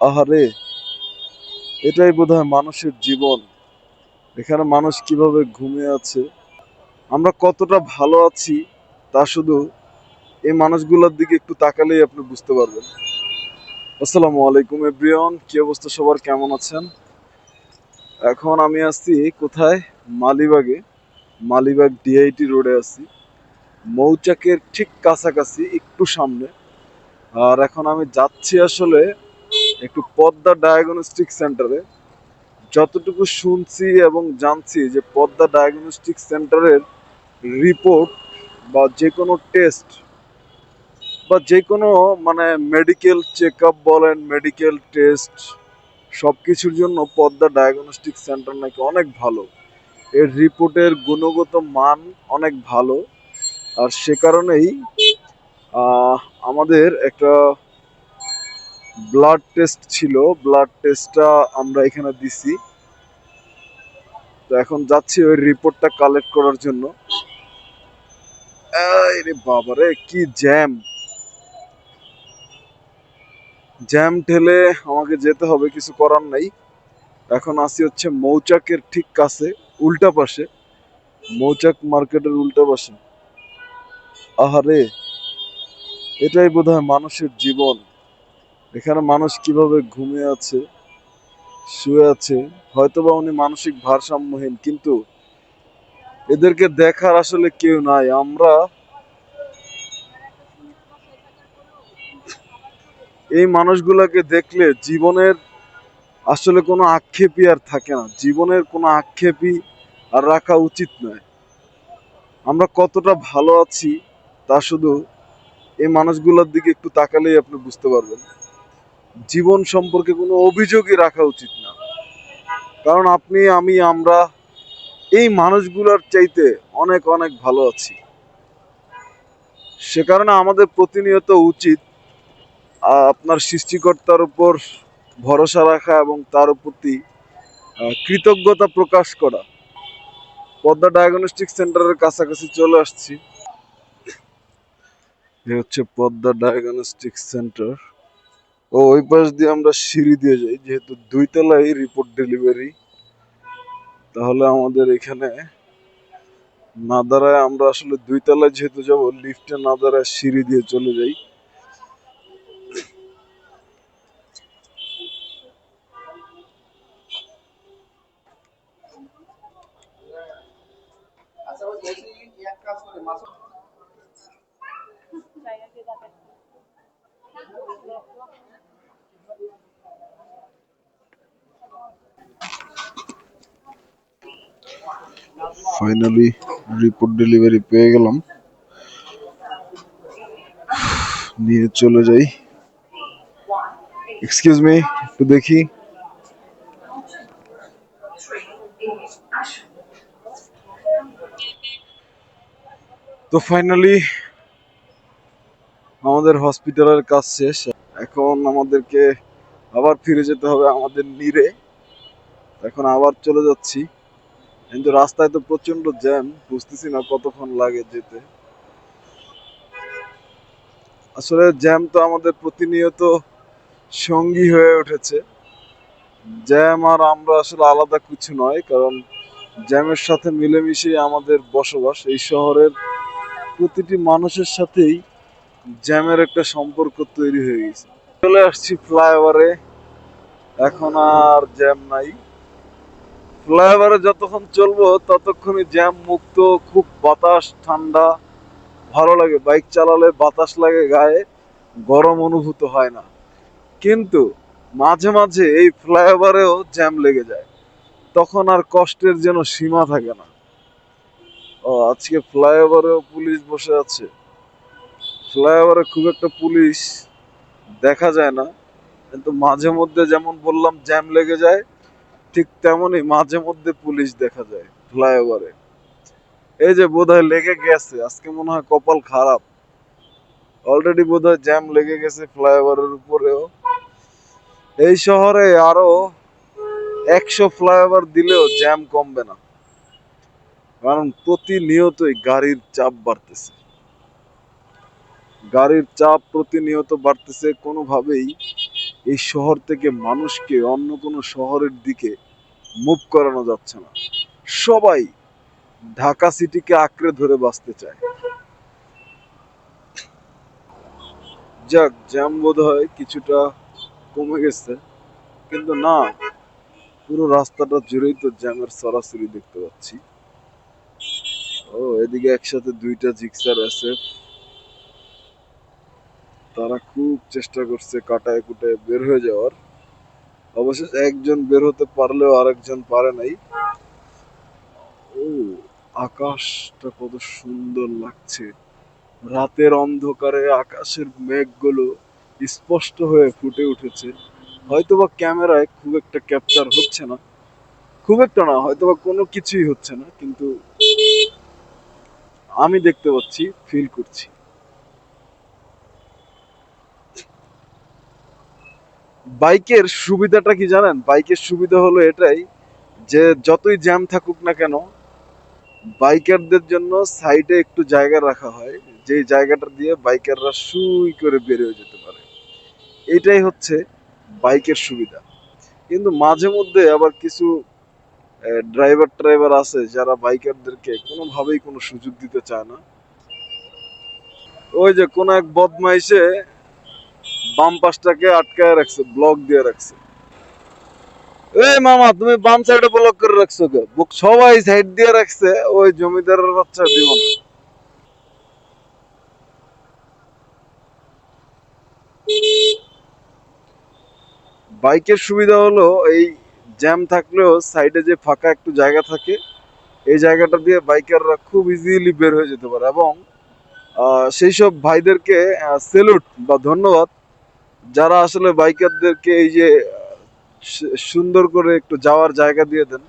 আহারে, এটাই বোধহয় মানুষের জীবন। এখানে মানুষ কীভাবে ঘুমিয়ে আছে, আমরা কতটা ভালো আছি, তা শুধু এই মানুষগুলোর দিকে একটু তাকালেই আপনি বুঝতে পারবেন। আসসালামু আলাইকুম এভরিওয়ান, কি অবস্থা সবার, কেমন আছেন? এখন আমি আছি কোথায়? মালিবাগে, মালিবাগ ডিআইটি রোডে আছি। মৌচাকের ঠিক কাছাকাছি, একটু সামনে। আর এখন আমি যাচ্ছি আসলে একটু পদ্মা ডায়াগনস্টিক সেন্টারে যতটুকু শুনছি এবং জানছি যে পদ্মা ডায়াগনস্টিক সেন্টারের রিপোর্ট বা যে কোনো টেস্ট বা যে কোনো মানে মেডিকেল চেক আপ বলেন মেডিকেল টেস্ট সব কিছুর জন্য পদ্মা ডায়াগনস্টিক সেন্টার নাকি অনেক ভালো। এর রিপোর্টের গুণগত মান অনেক ভালো। আর সে কারণেই আমাদের একটা ব্লাড টেস্ট ছিল ব্লাড টেস্টটা আমরা এখানে দিছি। তো এখন যাচ্ছি ওই রিপোর্টটা কালেক্ট করার জন্য। রে বাবারে কি জ্যাম জ্যাম ঠেলে আমাকে যেতে হবে, কিছু করার নাই। এখন আসি হচ্ছে মৌচাকের ঠিক কাছে, উল্টা পাশে। মৌচাক মার্কেটের উল্টা পাশে। আহারে, এটাই বোধহয় মানুষের জীবন। এখানে মানুষ কীভাবে ঘুমিয়ে আছে, শুয়ে আছে, হয়তোবা উনি মানসিক ভারসাম্যহীন, কিন্তু এদেরকে দেখার আসলে কেউ নাই। আমরা এই মানুষগুলোকে দেখলে জীবনের আসলে কোনো আক্ষেপই আর থাকে না। জীবনের কোনো আক্ষেপই আর রাখা উচিত নয়। আমরা কতটা ভালো আছি তা শুধু এই মানুষগুলোর দিকে একটু তাকালেই আপনি বুঝতে পারবেন। জীবন সম্পর্কে কোনো অভিযোগই রাখা উচিত না। কারণ আপনি, আমি, আমরা এই মানুষগুলোর চাইতে অনেক অনেক ভালো আছি। সে কারণে আমাদের প্রতিনিয়ত উচিত আপনার সৃষ্টিকর্তার উপর ভরসা রাখা এবং তার প্রতি কৃতজ্ঞতা প্রকাশ করা। পদ্মা ডায়াগনস্টিক সেন্টারের কাছাকাছি চলে আসছি। এ হচ্ছে পদ্মা ডায়াগনস্টিক সেন্টার। ও ওই পাশ দিয়ে আমরা সিঁড়ি দিয়ে যাই, যেহেতু দুই তলায় রিপোর্ট ডেলিভারি তাহলে আমাদের এখানে না দাঁড়ায় আমরা আসলে দুই তলায় যেহেতু যাব লিফটে না দাঁড়ায় সিঁড়ি দিয়ে চলে যাই। আচ্ছা ওই ফাইনালি রিপোর্ট ডেলিভারি পেয়ে গেলাম। নিয়ে চলে যাই। এক্সকিউজ মি একটু দেখি। তো ফাইনালি আমাদের হসপিটালের কাজ শেষ। এখন আমাদেরকে আবার ফিরে যেতে হবে আমাদের নিরে। এখন আবার চলে যাচ্ছি। কিন্তু রাস্তায় তো প্রচণ্ড জ্যাম, বুঝতেছি না কতক্ষণ লাগে যেতে। আসলে জ্যাম তো আমাদের প্রতিনিয়ত সঙ্গী হয়ে উঠেছে। জ্যাম আর আমরা আসলে আলাদা কিছু নয়, কারণ জ্যামের সাথে মিলেমিশে আমাদের বসবাস। এই শহরের প্রতিটি মানুষের সাথেই জ্যামের একটা সম্পর্ক তৈরি হয়ে গেছে। চলে আসছি ফ্লাইওভারে। এখন আর জ্যাম নাই। ফ্লাইওভারে যতক্ষণ চলবো, ততক্ষণই জ্যাম মুক্ত, খুব বাতাস, ঠান্ডা, ভালো লাগে। বাইক চালালে বাতাস লাগে গায়ে, গরম অনুভূত হয় না। কিন্তু মাঝে মাঝে এই ফ্লাইওভারেও জ্যাম লেগে যায়। তখন আর কষ্টের যেন সীমা থাকে না। ও, আজকে ফ্লাইওভারেও পুলিশ বসে আছে। ফ্লাইওভারে খুব একটা পুলিশ দেখা যায় না। কিন্তু মাঝে মধ্যে যেমন বললাম, জ্যাম লেগে যায়, ঠিক তেমনই মাঝে মধ্যে পুলিশ দেখা যায় ফ্লাইওভারে এই যে বোধহয় লেগে গেছে, আজকে মনে হয় কপাল খারাপ। অলরেডি বোধহয় জ্যাম লেগে গেছে ফ্লাইওভারের উপরেও। এই শহরে আরও একশো ফ্লাইওভার দিলেও জ্যাম কমবে না। কারণ প্রতিনিয়তই গাড়ির চাপ বাড়তেছে। গাড়ির চাপ প্রতিনিয়ত বাড়তেছে, কোনোভাবেই এই শহর থেকে মানুষকে অন্য কোনো শহরের দিকে মুভ করানো যাচ্ছে না। সবাই ঢাকা সিটিকে আঁকড়ে ধরে বাঁচতে চায়। যাক জ্যাম বোধ হয় কিছুটা কমে গেছে, কিন্তু না, পুরো রাস্তাটা জুড়েই তো জ্যামের সরাসরি দেখতে পাচ্ছি। ও, এদিকে একসাথে দুইটা জিক্সার আছে। তারা খুব চেষ্টা করছে কাটায় কুটায় বের হয়ে যাওয়ার। অবশেষে একজন বের হতে পারলেও আরেকজন পারে নাই। ও, আকাশটা কত সুন্দর লাগছে। রাতের অন্ধকারে আকাশের মেঘগুলো স্পষ্ট হয়ে ফুটে উঠেছে। হয়তোবা ক্যামেরায় খুব একটা ক্যাপচার হচ্ছে না। খুব একটা না, হয়তোবা কোনো কিছুই হচ্ছে না, কিন্তু আমি দেখতে পাচ্ছি ফিল করছি। বাইকের সুবিধাটা কি জানেন? বাইকের সুবিধা হলো এটাই যে যতই জ্যাম থাকুক না কেন, বাইকারদের জন্য সাইডে একটু জায়গা রাখা হয় যে জায়গাটা দিয়ে বাইকাররা সুই করে বেরিয়ে যেতে পারে। এটাই হচ্ছে বাইকের সুবিধা। কিন্তু মাঝে মধ্যে আবার কিছু ড্রাইভার ড্রাইভার আছে যারা বাইকারদেরকে কোনোভাবেই কোনো সুযোগ দিতে চায় না। ওই যে কোন এক বদমাইশে বাম পাশটাকে আটকায় রাখছে ব্লক দিয়ে রাখছে। এই মামা, তুমি বাম সাইডে ব্লক করে রাখছো কে সবাই সাইড দিয়ে রাখছে, ওই জমিদারের বাচ্চা দিব না। বাইকের সুবিধা হলো, এই জ্যাম থাকলেও সাইডে যে ফাঁকা একটু জায়গা থাকে, এই জায়গাটা দিয়ে বাইকাররা খুব ইজিলি বের হয়ে যেতে পারে এবং সেই সব ভাইদেরকে সেলুট বা ধন্যবাদ যারা আসলে বাইকারদেরকে এই যে সুন্দর করে একটু যাওয়ার জায়গা দিয়ে দেন